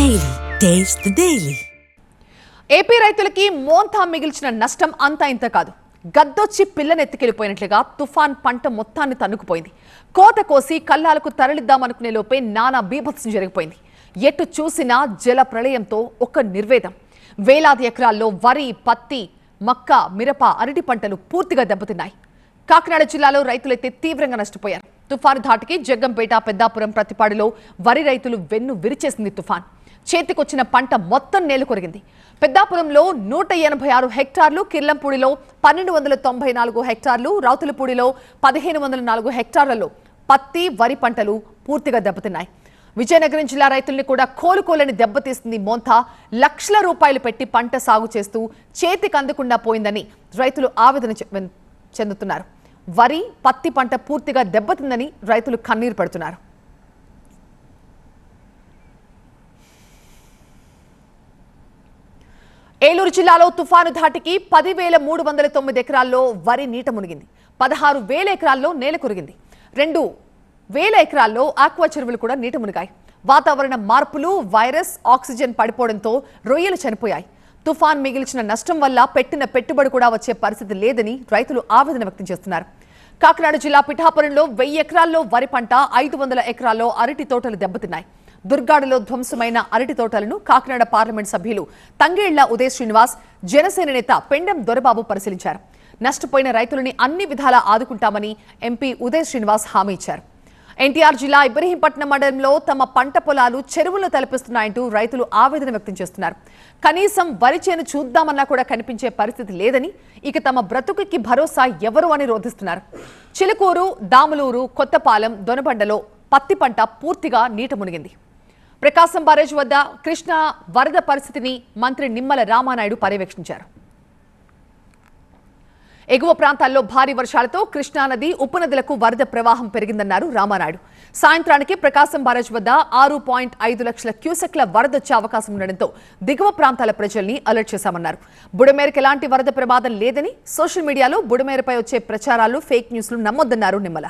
Daily taste daily AP రైతులకి మోంతా మిగిల్చిన నష్టం అంతా ఇంత కాదు. గద్దొచ్చి పిల్లనెత్తికెళ్ళిపోయినట్లుగా తుఫాన్ పంట మొత్తాన్ని తన్నుకుపోయింది. కోత కోసి కల్లాలకు తరలిద్దామనుకునే లోపే నానా బీభత్సం జరిగిపోయింది. ఎటు చూసినా జల ప్రళయంతో ఒక నిర్వేదం. వేలాది ఎకరాల్లో వరి పత్తి మక్క మిరప అరటి పంటలు పూర్తిగా దెబ్బతిన్నాయి. కాకినాడ జిల్లాలో రైతులైతే తీవ్రంగా నష్టపోయారు. తుఫాను ధాటికి జగ్గంపేట పెద్దాపురం ప్రతిపాడులో వరి రైతులు వెన్ను విరిచేసింది తుఫాన్. చేతికొచ్చిన పంట మొత్తం నేలు కొరిగింది. పెద్దాపురంలో నూట ఎనభై ఆరు హెక్టార్లు కిర్లంపూడిలో పన్నెండు వందల తొంభై నాలుగు హెక్టార్లు రౌతులపూడిలో పదిహేను వందల నాలుగు హెక్టార్లలో పత్తి వరి పంటలు పూర్తిగా దెబ్బతిన్నాయి. విజయనగరం జిల్లా రైతుల్ని కూడా కోలుకోలేని దెబ్బతీస్తుంది మోంతా. లక్షల రూపాయలు పెట్టి పంట సాగు చేస్తూ చేతికి అందకుండా పోయిందని రైతులు ఆవేదన చె- చెందుతున్నారు. వరి పత్తి పంట పూర్తిగా దెబ్బతిందని రైతులు కన్నీరు పడుతున్నారు. ఏలూరు జిల్లాలో తుఫాను ధాటికి పదివేల మూడు వందల తొమ్మిది ఎకరాల్లో వరి నీట మునిగింది. పదహారు వేల ఎకరాల్లో నేల కురిగింది. రెండు వేల ఎకరాల్లో ఆక్వా చెరువులు కూడా నీట మునిగాయి. వాతావరణ మార్పులు వైరస్ ఆక్సిజన్ పడిపోవడంతో రొయ్యలు చనిపోయాయి. తుఫాన్ మిగిల్చిన నష్టం వల్ల పెట్టిన పెట్టుబడి కూడా వచ్చే పరిస్థితి లేదని రైతులు ఆవేదన వ్యక్తం చేస్తున్నారు. కాకినాడ జిల్లా పిఠాపురంలో వెయ్యి ఎకరాల్లో వరి పంట ఐదు వందల ఎకరాల్లో అరటి తోటలు దెబ్బతిన్నాయి. దుర్గాడలో ధ్వంసమైన అరటి తోటలను కాకినాడ పార్లమెంట్ సభ్యులు తంగేళ్ళ ఉదయ్ శ్రీనివాస్ జనసేన నేత పెండెం దొరబాబు పరిశీలించారు. నష్టపోయిన రైతులని అన్ని విధాలా ఆదుకుంటామని ఎంపీ ఉదయ్ శ్రీనివాస్ హామీ ఇచ్చారు. ఎన్టీఆర్ జిల్లా ఇబ్రహీంపట్నం మండలంలో తమ పంట పొలాలు చెరువులు తలపిస్తున్నాయంటూ రైతులు ఆవేదన వ్యక్తం చేస్తున్నారు. కనీసం వరి చేను చూద్దామన్నా కూడా కనిపించే పరిస్థితి లేదని ఇక తమ బ్రతుకుకి భరోసా ఎవరు అని రోధిస్తున్నారు. చిలుకూరు దాములూరు కొత్తపాలెం దొనబండలో పత్తి పంట పూర్తిగా నీట మునిగింది. ప్రకాశం బారేజ్ వద్ద కృష్ణా వరద పరిస్థితిని మంత్రి నిమ్మల రామానాయుడు పర్యవేక్షించారు. ఎగువ ప్రాంతాల్లో భారీ వర్షాలతో కృష్ణానది ఉపనదులకు వరద ప్రవాహం పెరిగిందన్నారు రామానాయుడు. సాయంత్రానికి ప్రకాశం బారేజ్ వద్ద ఆరు పాయింట్ ఐదు లక్షల క్యూసెక్ల వరద వచ్చే అవకాశం ఉండడంతో దిగువ ప్రాంతాల ప్రజల్ని అలర్ట్ చేశామన్నారు. బుడమేరకు ఎలాంటి వరద ప్రమాదం లేదని సోషల్ మీడియాలో బుడమేరపై వచ్చే ప్రచారాలు ఫేక్ న్యూస్లు నమ్మొద్దన్నారు నిమ్మల.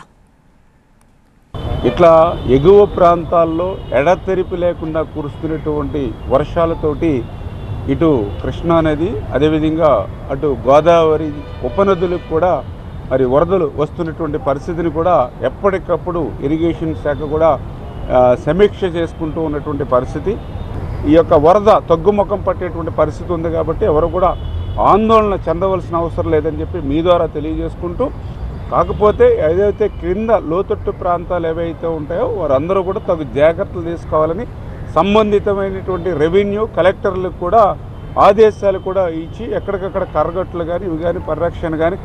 ఇట్లా ఎగువ ప్రాంతాల్లో ఎడతెరిపి లేకుండా కురుస్తున్నటువంటి వర్షాలతోటి ఇటు కృష్ణా నది అదేవిధంగా అటు గోదావరి ఉపనదులకు కూడా మరి వరదలు వస్తున్నటువంటి పరిస్థితిని కూడా ఎప్పటికప్పుడు ఇరిగేషన్ శాఖ కూడా సమీక్ష చేసుకుంటూ ఉన్నటువంటి పరిస్థితి. ఈ యొక్క వరద తగ్గుముఖం పట్టేటువంటి పరిస్థితి ఉంది కాబట్టి ఎవరు కూడా ఆందోళన చెందవలసిన అవసరం లేదని చెప్పి మీ ద్వారా తెలియజేసుకుంటూ కాకపోతే ఏదైతే క్రింద లోతట్టు ప్రాంతాలు ఏవైతే ఉంటాయో వారందరూ కూడా తగు జాగ్రత్తలు తీసుకోవాలని సంబంధితమైనటువంటి రెవెన్యూ కలెక్టర్లకు కూడా ఆదేశాలు కూడా ఇచ్చి ఎక్కడికక్కడ కరగట్లు కానీ ఇవి కానీ పరిరక్షణ కానీ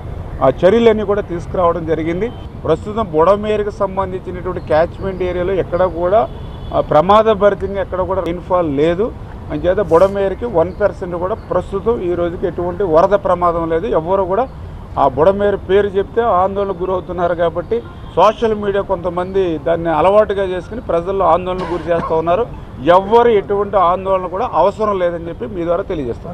ఆ చర్యలన్నీ కూడా తీసుకురావడం జరిగింది. ప్రస్తుతం బుడమేరుకు సంబంధించినటువంటి క్యాచ్మెంట్ ఏరియాలో ఎక్కడ కూడా ప్రమాదభరితంగా ఎక్కడ కూడా ఇన్ఫాల్ లేదు. అంచేత బుడమేరుకి వన్ పర్సెంట్ కూడా ప్రస్తుతం ఈ రోజుకి ఎటువంటి వరద ప్రమాదం లేదు. ఎవరు కూడా ఆ బుడమేరు పేరు చెప్తే ఆందోళనకు గురవుతున్నారు కాబట్టి సోషల్ మీడియా కొంతమంది దాన్ని అలవాటుగా చేసుకుని ప్రజల్లో ఆందోళనకు గురి చేస్తూ ఉన్నారు. ఎవ్వరు ఎటువంటి ఆందోళన కూడా అవసరం లేదని చెప్పి మీ ద్వారా తెలియజేస్తారు